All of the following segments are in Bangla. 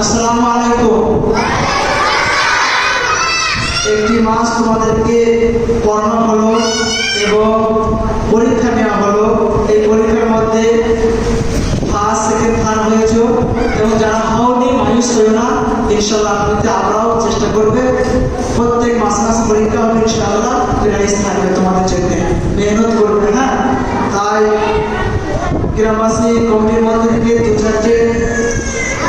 আসসালামু আলাইকুম। একটি মাস তোমাদেরকে পড়ানো হলো এবং পরীক্ষা নেওয়া হলো। এই পরীক্ষার মধ্যে ফার্স্ট সেকেন্ড থার্ড হয়েছ এবং যারা হওনি মানুষ হয়েও না। ইনশাল্লাহ আপনাদের আমরাও চেষ্টা করবে। প্রত্যেক মাসে মাসে পরীক্ষা হবে ইনশাআল্লাহ প্রাইজ থাকবে তোমাদের জন্য মেহনত করবে হ্যাঁ তাই গ্রামবাসী কমিটির মধ্যে থেকে দু চারটে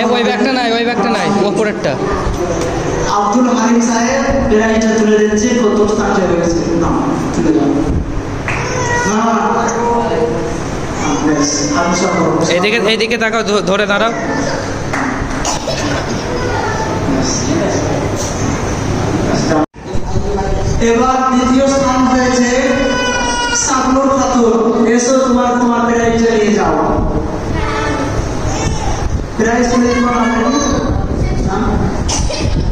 এ ওই ব্যাগটা নাই ওই ব্যাগটা নাই ওপরেরটা। আব্দুল হালিম সাহেব প্রাইজটা তুলে দিচ্ছে কত হয়ে গেছে না তুলে এইদিকে এইদিকে তাকাও ধরে দাঁড়াও। এবার প্রাইজ তুলে তোমার নাম কি? নাম?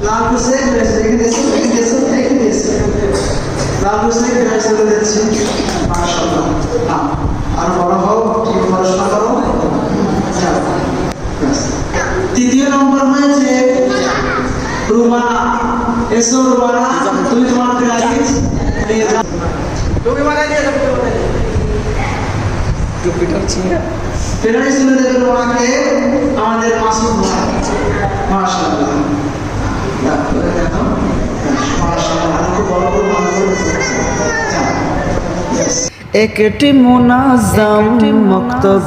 লাল হোসেন প্রাইজ এখানে এসো এখানে এসো এখানে এসো। লাল হোসেন দিচ্ছি মাশাআল্লাহ। আর বড় করো? তৃতীয় নম্বর হয়েছে রুমানা এসো রুমানা তুমি তোমার নিয়ে যাও প্রাইজ তুলে দেবে রুমানাকে আমাদের মাসুদ ভাই মাশাআল্লাহ। যাও, দেখো মাশাআল্লাহ আর একটু বড় ভালো মোনাজাম মক্তব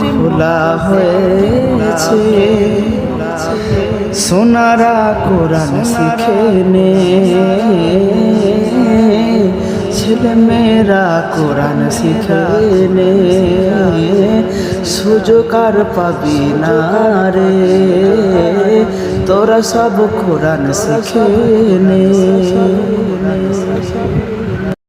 খোলা হয়েছে। সোনারা কোরআন শিখে নে। ছেলে মেয়েরা কোরআন শিখে নে। সুযোগ আর পাবি না রে। তোরা সব কোরআন শিখে নে।